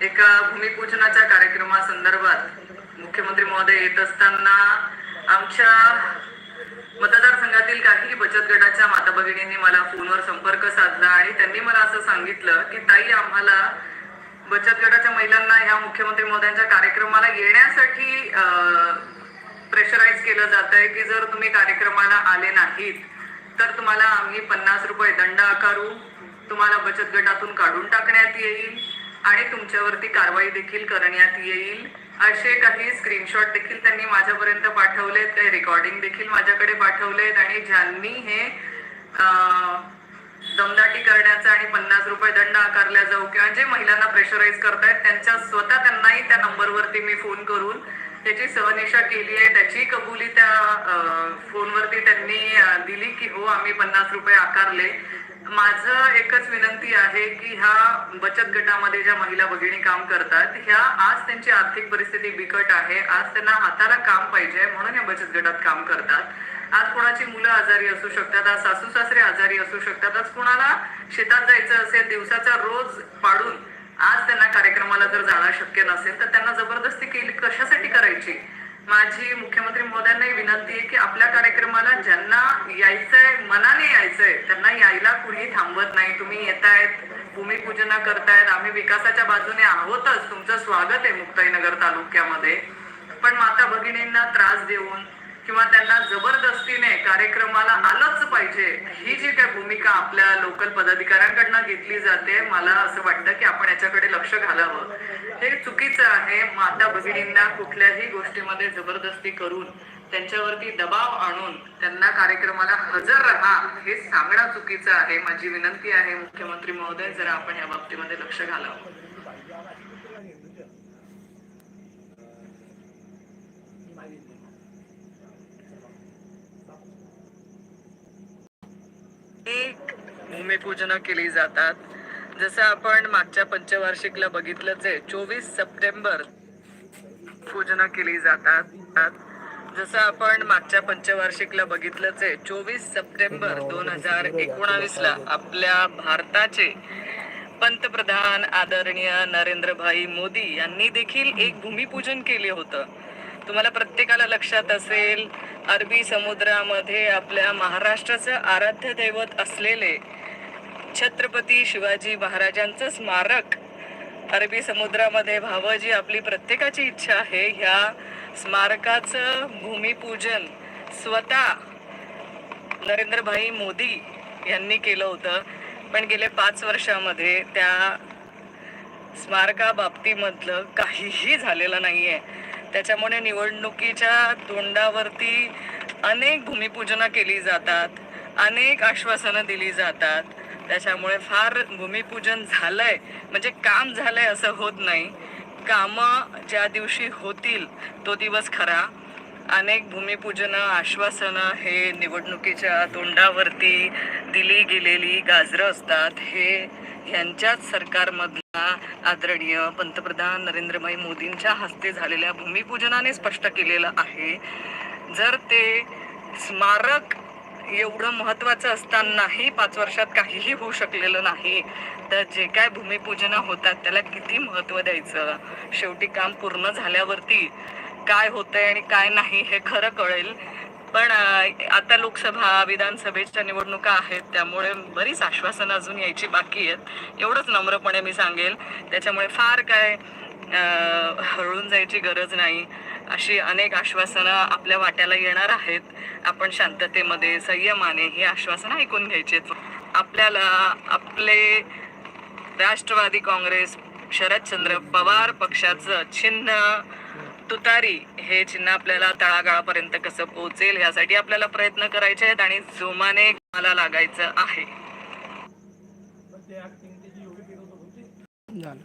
एका भूमिपूजनाच्या कार्यक्रमासंदर्भात मुख्यमंत्री महोदय येत असताना आमच्या मतदारसंघातील काही बचत गटाच्या माता भगिनींनी मला फोनवर संपर्क साधला आणि त्यांनी मला असं सांगितलं की ताई आम्हाला बचत गटाच्या महिलांना ह्या मुख्यमंत्री महोदयांच्या कार्यक्रमाला येण्यासाठी प्रेशराईज केलं जात आहे की जर तुम्ही कार्यक्रमाला आले नाहीत तर तुम्हाला आम्ही पन्नास रुपये दंड आकारू तुम्हाला बचत गटातून काढून टाकण्यात येईल. आणि तुमच्यावरती कारवाई देखील करण्यात येईल. असे काही स्क्रीनशॉट देखील त्यांनी माझ्यापर्यंत पाठवलेत. काही रेकॉर्डिंग देखील माझ्याकडे पाठवलेत. आणि ज्यांनी हे दमदाटी करण्याचा आणि पन्नास रुपये दंड आकारला जाऊ किंवा जे महिलांना प्रेशराईज करतायत त्यांच्या स्वतः त्यांनाही त्या नंबरवरती मी फोन करून त्याची सहनिशा केली आहे. त्याची कबुली त्या फोनवरती त्यांनी दिली की हो आम्ही पन्नास रुपये आकारले. माझं एकच विनंती आहे की ह्या बचत गटामध्ये ज्या महिला भगिनी काम करतात ह्या आज त्यांची आर्थिक परिस्थिती बिकट आहे. आज त्यांना हाताला काम पाहिजे म्हणून या बचत गटात काम करतात. आज कोणाची मुलं आजारी असू शकतात आज सासू सासरे आजारी असू शकतात आज कोणाला शेतात जायचं असेल दिवसाचा रोज पाडून आज त्यांना कार्यक्रमाला जर जाणं शक्य नसेल तर त्यांना जबरदस्ती केली कशासाठी करायची? माझी मुख्यमंत्री महोदयांनाही विनंती आहे की आपल्या कार्यक्रमाला ज्यांना यायचंय मनाने यायचंय त्यांना यायला कुणी थांबत नाही. तुम्ही येतायत भूमिपूजना करतायत आम्ही विकासाच्या बाजूने आहोतच. तुमचं स्वागत आहे मुक्ताईनगर तालुक्यामध्ये. पण माता भगिनींना त्रास देऊन किंवा त्यांना जबरदस्तीने कार्यक्रमाला आलंच पाहिजे ही जी काय भूमिका आपल्या लोकल पदाधिकाऱ्यांकडनं घेतली जाते मला असं वाटतं की आपण याच्याकडे लक्ष घालावं. हे चुकीचं आहे. माता भगिनींना कुठल्याही गोष्टीमध्ये जबरदस्ती करून त्यांच्यावरती दबाव आणून त्यांना कार्यक्रमाला हजर राहा हे सांगणं चुकीचं आहे. माझी विनंती आहे मुख्यमंत्री महोदय जरा आपण या बाबतीमध्ये लक्ष घालावं. एक भूमिपूजन केली जातात. जसं आपण मागच्या पंचवार्षिकला बघितलंच आहे चोवीस सप्टेंबर पूजन केली जातात. जसं आपण मागच्या पंचवार्षिकला बघितलंच आहे चोवीस सप्टेंबर दोन हजार एकोणावीस ला आपल्या भारताचे पंतप्रधान आदरणीय नरेंद्रभाई मोदी यांनी देखील एक भूमिपूजन केले होतं. तुम्हाला प्रत्येकाला लक्षात असेल अरबी समुद्रामध्ये आपल्या महाराष्ट्राचं आराध्य दैवत असलेले छत्रपती शिवाजी महाराजांचं स्मारक अरबी समुद्रामध्ये व्हावं जी आपली प्रत्येकाची इच्छा आहे ह्या स्मारकाचं भूमिपूजन स्वतः नरेंद्रभाई मोदी यांनी केलं होतं. पण गेल्या पाच वर्षामध्ये त्या स्मारकाबाबतीमधलं काहीही झालेलं नाहीये. त्याच्यामुळे निवडणुकीच्या तोंडावरती अनेक भूमिपूजनं केली जातात अनेक आश्वासनं दिली जातात. त्याच्यामुळे फार भूमिपूजन झालंय. म्हणजे काम झालंय असं होत नाही. कामं ज्या दिवशी होतील तो दिवस खरा. अनेक भूमिपूजनं आश्वासनं हे निवडणुकीच्या तोंडावरती दिली गेलेली गाजरं असतात. हे यांच्याच सरकारमधला आदरणीय पंतप्रधान नरेंद्रभाई मोदींच्या हस्ते झालेल्या भूमिपूजनाने स्पष्ट केलेलं आहे. जर ते स्मारक एवढं महत्वाचं असतानाही पाच वर्षात काहीही होऊ शकलेलं नाही तर जे काय भूमिपूजन होतात त्याला किती महत्त्व द्यायचं? शेवटी काम पूर्ण झाल्यावरती काय होतंय आणि काय नाही हे खरं कळेल. पण आता लोकसभा विधानसभेच्या निवडणुका आहेत त्यामुळे बरीच आश्वासनं अजून यायची बाकी आहेत. एवढंच नम्रपणे मी सांगेल. त्याच्यामुळे फार काय हळून जायची गरज नाही. अशी अनेक आश्वासनं आपल्या वाट्याला येणार आहेत. आपण शांततेमध्ये संयमाने ही आश्वासनं ऐकून घ्यायची आहेत. आपल्याला आपले राष्ट्रवादी काँग्रेस शरदचंद्र पवार पक्षाचं चिन्ह तुतारी हे चिन्ह आपल्याला तळागाळापर्यंत कसं पोहोचेल यासाठी आपल्याला प्रयत्न करायचे आहेत आणि जोमाने मला लागायचं आहे. झालं.